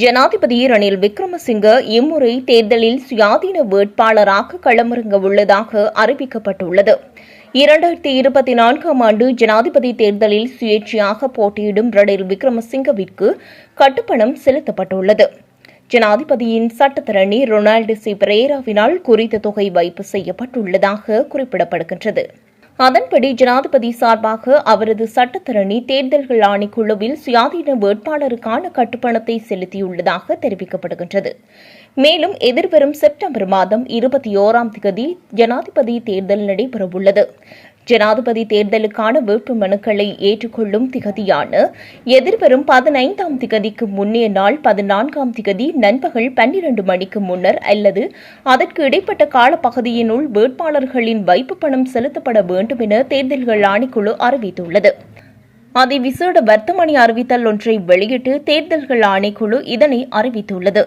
ஜனாதிபதி ரணில் விக்ரமசிங்க இம்முறை தேர்தலில் சுயாதீன வேட்பாளராக களமிறங்க உள்ளதாக அறிவிக்கப்பட்டுள்ளது. இரண்டாயிரத்தி இருபத்தி நான்காம் ஆண்டு ஜனாதிபதி தேர்தலில் சுயேட்சையாக போட்டியிடும் ரணில் விக்ரமசிங்கவிற்கு கட்டுப்பணம் செலுத்தப்பட்டுள்ளது. ஜனாதிபதியின் சட்டத்தரணி ரொனால்டு சி பிரேராவினால் குறித்த தொகை வைப்பு செய்யப்பட்டுள்ளதாக குறிப்பிடப்படுகின்றது. அதன்படி ஜனாதிபதி சார்பாக அவரது சட்டத்தரணி தேர்தல்கள் ஆணைக்குழுவில் சுயாதீன வேட்பாளருக்கான கட்டுப்பணத்தை செலுத்தியுள்ளதாக தெரிவிக்கப்படுகின்றது. மேலும் எதிர்வரும் செப்டம்பர் மாதம் இருபத்தி ஓராம் தேதி ஜனாதிபதி தேர்தல் நடைபெறவுள்ளது. ஜனாதிபதி தேர்தலுக்கான வேட்பு மனுக்களை ஏற்றுக்கொள்ளும் திகதியான எதிர்வரும் பதினைந்தாம் திகதிக்கு முன்னைய நாள் பதினான்காம் திகதி நண்பகல் பன்னிரண்டு மணிக்கு முன்னர் அல்லது அதற்கு இடைப்பட்ட காலப்பகுதியினுள் வேட்பாளர்களின் வைப்பு பணம் செலுத்தப்பட வேண்டும் என தேர்தல்கள் ஆணைக்குழு அறிவித்துள்ளது. அதிவிசேட வர்த்தமணி அறிவித்தல் ஒன்றை வெளியிட்டு தேர்தல்கள் ஆணைக்குழு இதனை அறிவித்துள்ளது.